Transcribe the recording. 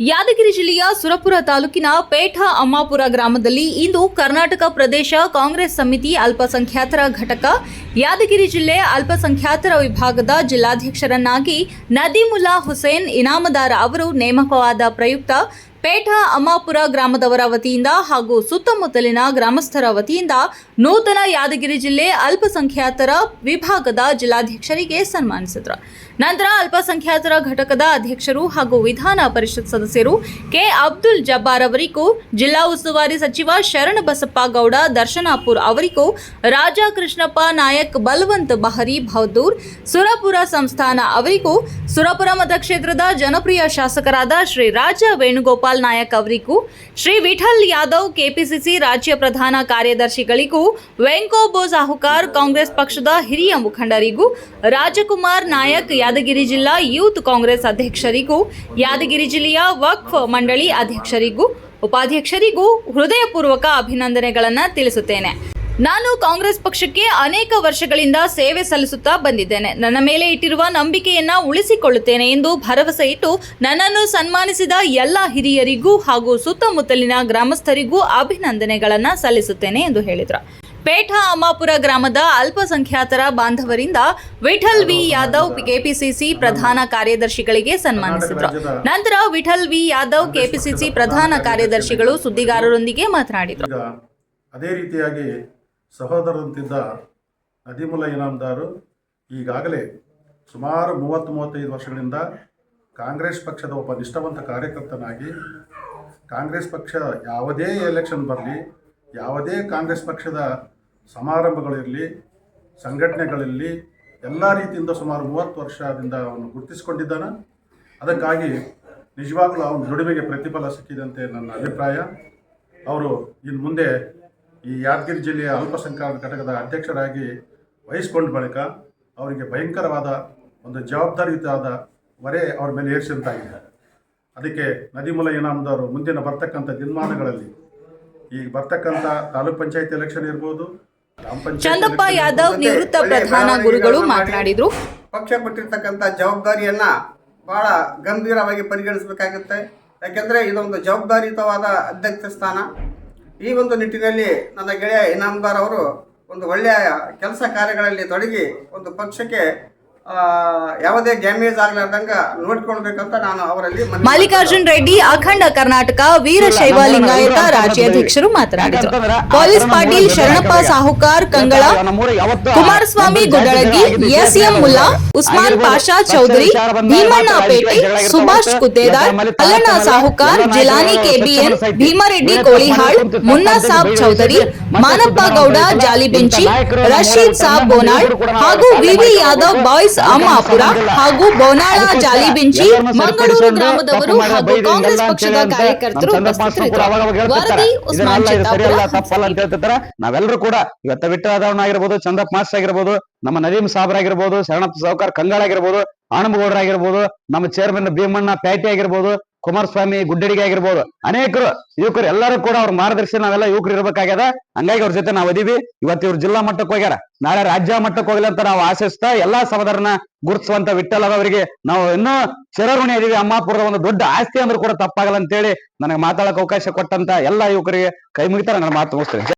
ಯಾದಗಿರಿ ಜಿಲ್ಲೆಯ ಸುರಪುರ ತಾಲೂಕಿನ ಪೇಠ ಅಮ್ಮಾಪುರ ಗ್ರಾಮದಲ್ಲಿ ಇಂದು ಕರ್ನಾಟಕ ಪ್ರದೇಶ ಕಾಂಗ್ರೆಸ್ ಸಮಿತಿ ಅಲ್ಪಸಂಖ್ಯಾತರ ಘಟಕ, ಯಾದಗಿರಿ ಜಿಲ್ಲೆ ಅಲ್ಪಸಂಖ್ಯಾತರ ವಿಭಾಗದ ಜಿಲ್ಲಾಧ್ಯಕ್ಷರನ್ನಾಗಿ ನದೀಮುಲ್ಲಾ ಹುಸೇನ್ ಇನಾಮದಾರ್ ಅವರು ನೇಮಕವಾದ ಪ್ರಯುಕ್ತ ಪೇಠ ಅಮ್ಮಾಪುರ ಗ್ರಾಮದವರ ವತಿಯಿಂದ ಹಾಗೂ ಸುತ್ತಮುತ್ತಲಿನ ಗ್ರಾಮಸ್ಥರ ವತಿಯಿಂದ ನೂತನ ಯಾದಗಿರಿ ಜಿಲ್ಲೆ ಅಲ್ಪಸಂಖ್ಯಾತರ ವಿಭಾಗದ ಜಿಲ್ಲಾಧ್ಯಕ್ಷರಿಗೆ ಸನ್ಮಾನಿಸಿದರು. ನಂತರ ಅಲ್ಪಸಂಖ್ಯಾತರ ಘಟಕದ ಅಧ್ಯಕ್ಷರು ಹಾಗೂ ವಿಧಾನ ಪರಿಷತ್ ಸದಸ್ಯರು ಕೆ. ಅಬ್ದುಲ್ ಜಬ್ಬಾರ್ ಅವರಿಗೂ, ಜಿಲ್ಲಾ ಉಸ್ತುವಾರಿ ಸಚಿವ ಶರಣಬಸಪ್ಪ ಗೌಡ, ದರ್ಶನಾಪುರ್ ಅವರಿಗೂ, ರಾಜಾ ಕೃಷ್ಣಪ್ಪ ನಾಯಕ್, ಬಲವಂತ್ ಬಹರಿ ಬಹದ್ದೂರ್, ಸುರಪುರ ಸಂಸ್ಥಾನ ಅವರಿಗೂ, ಸುರಪುರ ಮತಕ್ಷೇತ್ರದ ಜನಪ್ರಿಯ ಶಾಸಕರಾದ ಶ್ರೀ ರಾಜ ವೇಣುಗೋಪಾಲ್ ನಾಯಕ್ ಅವರಿಗೂ ಶ್ರೀ ವಿಠಲ್ ಯಾದವ್ ಕೆಪಿಸಿಸಿ ರಾಜ್ಯ ಪ್ರಧಾನ ಕಾರ್ಯದರ್ಶಿಗಳಿಗೂ ವೆಂಕೋಬೋ ಸಾಹುಕಾರ್ ಕಾಂಗ್ರೆಸ್ ಪಕ್ಷದ ಹಿರಿಯ ಮುಖಂಡರಿಗೂ ರಾಜಕುಮಾರ್ ನಾಯಕ್ ಯಾದಗಿರಿ ಜಿಲ್ಲಾ ಯೂತ್ ಕಾಂಗ್ರೆಸ್ ಅಧ್ಯಕ್ಷರಿಗೂ ಯಾದಗಿರಿ ಜಿಲ್ಲೆಯ ವಕ್ಫ್ ಮಂಡಳಿ ಅಧ್ಯಕ್ಷರಿಗೂ ಉಪಾಧ್ಯಕ್ಷರಿಗೂ ಹೃದಯಪೂರ್ವಕ ಅಭಿನಂದನೆಗಳನ್ನು ತಿಳಿಸುತ್ತೇನೆ. ನಾನು ಕಾಂಗ್ರೆಸ್ ಪಕ್ಷಕ್ಕೆ ಅನೇಕ ವರ್ಷಗಳಿಂದ ಸೇವೆ ಸಲ್ಲಿಸುತ್ತಾ ಬಂದಿದ್ದೇನೆ. ನನ್ನ ಮೇಲೆ ಇಟ್ಟಿರುವ ನಂಬಿಕೆಯನ್ನ ಉಳಿಸಿಕೊಳ್ಳುತ್ತೇನೆ ಎಂದು ಭರವಸೆ ಇಟ್ಟು ನನ್ನನ್ನು ಸನ್ಮಾನಿಸಿದ ಎಲ್ಲ ಹಿರಿಯರಿಗೂ ಹಾಗೂ ಸುತ್ತಮುತ್ತಲಿನ ಗ್ರಾಮಸ್ಥರಿಗೂ ಅಭಿನಂದನೆಗಳನ್ನು ಸಲ್ಲಿಸುತ್ತೇನೆ ಎಂದು ಹೇಳಿದರು. ಪೇಠಾ ಅಮ್ಮಾಪುರ ಗ್ರಾಮದ ಅಲ್ಪಸಂಖ್ಯಾತರ ಬಾಂಧವರಿಂದ ವಿಠಲ್ ವಿ ಯಾದವ್ ಕೆಪಿಸಿಸಿ ಪ್ರಧಾನ ಕಾರ್ಯದರ್ಶಿಗಳಿಗೆ ಸನ್ಮಾನಿಸಿದರು. ನಂತರ ವಿಠಲ್ ವಿ ಯಾದವ್ ಕೆಪಿಸಿಸಿ ಪ್ರಧಾನ ಕಾರ್ಯದರ್ಶಿಗಳು ಸುದ್ದಿಗಾರರೊಂದಿಗೆ ಮಾತನಾಡಿದರು. ಅದೇ ರೀತಿಯಾಗಿ ಸಹೋದರಂತಿದ್ದ ನದೀಮುಲ್ಲಾ ಇನಾಮ್ದಾರು ಈಗಾಗಲೇ ಸುಮಾರು ಮೂವತ್ತು, ಮೂವತ್ತೈದು ವರ್ಷಗಳಿಂದ ಕಾಂಗ್ರೆಸ್ ಪಕ್ಷದ ಒಬ್ಬ ನಿಷ್ಠಾವಂತ ಕಾರ್ಯಕರ್ತನಾಗಿ ಕಾಂಗ್ರೆಸ್ ಪಕ್ಷ ಯಾವುದೇ ಎಲೆಕ್ಷನ್ ಬರಲಿ, ಯಾವುದೇ ಕಾಂಗ್ರೆಸ್ ಪಕ್ಷದ ಸಮಾರಂಭಗಳಿರಲಿ, ಸಂಘಟನೆಗಳಿರಲಿ, ಎಲ್ಲ ರೀತಿಯಿಂದ ಸುಮಾರು ಮೂವತ್ತು ವರ್ಷದಿಂದ ಅವನು ಗುರುತಿಸಿಕೊಂಡಿದ್ದಾನೆ. ಅದಕ್ಕಾಗಿ ನಿಜವಾಗಲೂ ಅವನ ದುಡಿಮೆಗೆ ಪ್ರತಿಫಲ ಸಿಕ್ಕಿದಂತೆ ನನ್ನ ಅಭಿಪ್ರಾಯ. ಅವರು ಇನ್ನು ಮುಂದೆ ಈ ಯಾದಗಿರಿ ಜಿಲ್ಲೆಯ ಅಲ್ಪಸಂಖ್ಯಾತ ಘಟಕದ ಅಧ್ಯಕ್ಷರಾಗಿ ವಹಿಸಿಕೊಂಡ ಬಳಿಕ ಅವರಿಗೆ ಭಯಂಕರವಾದ ಒಂದು ಜವಾಬ್ದಾರಿಯುತವಾದ ಹೊರೆ ಅವರ ಮೇಲೆ ಏರಿಸಿದಂತಾಗಿದೆ. ಅದಕ್ಕೆ ನದಿಮುಲ ಇನಾಮದವರು ಮುಂದಿನ ಬರ್ತಕ್ಕಂಥ ದಿನಮಾನಗಳಲ್ಲಿ ಈಗ ಬರ್ತಕ್ಕಂಥ ತಾಲೂಕ್ ಪಂಚಾಯತ್ ಎಲೆಕ್ಷನ್ ಇರ್ಬೋದು ಚಂದಪ್ಪ ಯಾದವ್ ನಿವೃತ್ತ ಪ್ರಧಾನ ಗುರುಗಳು ಮಾತನಾಡಿದ್ರು. ಪಕ್ಷ ಕೊಟ್ಟಿರ್ತಕ್ಕಂಥ ಜವಾಬ್ದಾರಿಯನ್ನ ಬಹಳ ಗಂಭೀರವಾಗಿ ಪರಿಗಣಿಸಬೇಕಾಗುತ್ತೆ. ಯಾಕೆಂದ್ರೆ ಇದೊಂದು ಜವಾಬ್ದಾರಿಯುತವಾದ ಅಧ್ಯಕ್ಷ ಸ್ಥಾನ. ಈ ಒಂದು ನಿಟ್ಟಿನಲ್ಲಿ ನನ್ನ ಗೆಳೆಯ ಇನಾಮದಾರ್ ಅವರು ಒಂದು ಒಳ್ಳೆಯ ಕೆಲಸ ಕಾರ್ಯಗಳಲ್ಲಿ ತೊಡಗಿ ಒಂದು ಪಕ್ಷಕ್ಕೆ ಯಾವುದೇ ಡ್ಯಾಮೇಜ್ ಆಗಲಾರ್ದಂಗ ನೋಡ್ಕೊಳ್ಬೇಕಂತ ನಾನು ಅವರಲ್ಲಿ ಮಲ್ಲಿಕಾರ್ಜುನ್ ರೆಡ್ಡಿ ಅಖಂಡ ಕರ್ನಾಟಕ ವೀರಶೈವ ಲಿಂಗಾಯತ ರಾಜ್ಯಾಧ್ಯಕ್ಷರು ಮಾತನಾಡಿದರು. ಪೊಲೀಸ್ ಪಾಟೀಲ್ ಶರಣಪ್ಪ ಸಾಹುಕಾರ್ ಕಂಗಳ ಕುಮಾರಸ್ವಾಮಿ ಗುಡ್ಡಳಗಿ ಎಸ್ಎಂ ಮುಲ್ಲಾ ಉಸ್ಮಾನ್ ಪಾಷಾ ಚೌಧರಿ ಭೀಮಣ್ಣ ಪೇಟೆ ಸುಭಾಷ್ ಕುದ್ದೇದಾರ್ ಅಲ್ಲಣ್ಣ ಸಾಹುಕಾರ್ ಜಿಲಾನಿ ಕೆಬಿಎನ್ ಭೀಮರೆಡ್ಡಿ ಕೋಳಿಹಾಳ್ ಮುನ್ನಾ ಸಾಬ್ ಚೌಧರಿ ಮಾನಪ್ಪ ಗೌಡ ಜಾಲಿಬೆಂಚಿ ರಶೀದ್ ಸಾಬ್ ಬೋನಾಳ್ ಹಾಗೂ ವಿವಿ ಯಾದವ್ ಬಾಯ್ಸ್ ಅಮ್ಮಾಪುರ ಹಾಗೂ ಬೋನಾಳ ಜಾಲಿಬೆಂಚಿ ಮಂಗಳೂರು ಗ್ರಾಮದವರು ಹಾಗೂ ಕಾಂಗ್ರೆಸ್ ಪಕ್ಷದ ಕಾರ್ಯಕರ್ತರು ಹೇಳ್ತಿರ್ತಾರ. ನಾವೆಲ್ಲರೂ ಕೂಡ ಇವತ್ತ ವಿಠಲಾದವನ ಆಗಿರ್ಬೋದು ಚಂದಪ್ಪ ಮಾಸ್ ಆಗಿರ್ಬೋದು ನಮ್ಮ ನದೀಮ್ ಸಾಬ್ರ ಆಗಿರ್ಬೋದು ಶರಣಪ್ಪ ಸಾವುಕಾರ್ ಕಂಗಾಳ ಆಗಿರ್ಬೋದು ಆನಂದಗೌಡರ ಆಗಿರ್ಬೋದು ನಮ್ಮ ಚೇರ್ಮನ್ ಭೀಮಣ್ಣ ಪ್ಯಾಟಿ ಆಗಿರ್ಬೋದು ಕುಮಾರಸ್ವಾಮಿ ಗುಡ್ಡಡಿಗೆ ಆಗಿರ್ಬೋದು. ಅನೇಕರು ಯುವಕರು ಎಲ್ಲರೂ ಕೂಡ ಅವ್ರ ಮಾರ್ಗದರ್ಶನ ನಾವೆಲ್ಲ ಯುವಕರು ಇರ್ಬೇಕಾಗ್ಯದ. ಹಂಗಾಗಿ ಅವ್ರ ಜೊತೆ ನಾವು ಅದೀವಿ ಇವತ್ತು ಇವ್ರು ಜಿಲ್ಲಾ ಮಟ್ಟಕ್ಕೆ ಹೋಗ್ಯಾರ. ನಾಳೆ ರಾಜ್ಯ ಮಟ್ಟಕ್ಕೆ ಹೋಗಲಿ ಅಂತ ನಾವು ಆಶಿಸ್ತಾ ಎಲ್ಲಾ ಸಹೋದರನ ಗುರುತಿಸುವಂತ ವಿಠಲ್ ಅವರಿಗೆ ನಾವು ಇನ್ನೂ ಚಿರಋಣಿ ಇದೀವಿ. ಅಮ್ಮಾಪುರದ ಒಂದು ದೊಡ್ಡ ಆಸ್ತಿ ಅಂದ್ರೂ ಕೂಡ ತಪ್ಪಾಗಲ್ಲ ಅಂತೇಳಿ ನನಗೆ ಮಾತಾಡಕ್ ಅವಕಾಶ ಕೊಟ್ಟಂತ ಎಲ್ಲಾ ಯುವಕರಿಗೆ ಕೈ ಮುಗಿತಾರೆ ನನ್ನ ಮಾತು ಮುಗಿಸ್ತೇನೆ.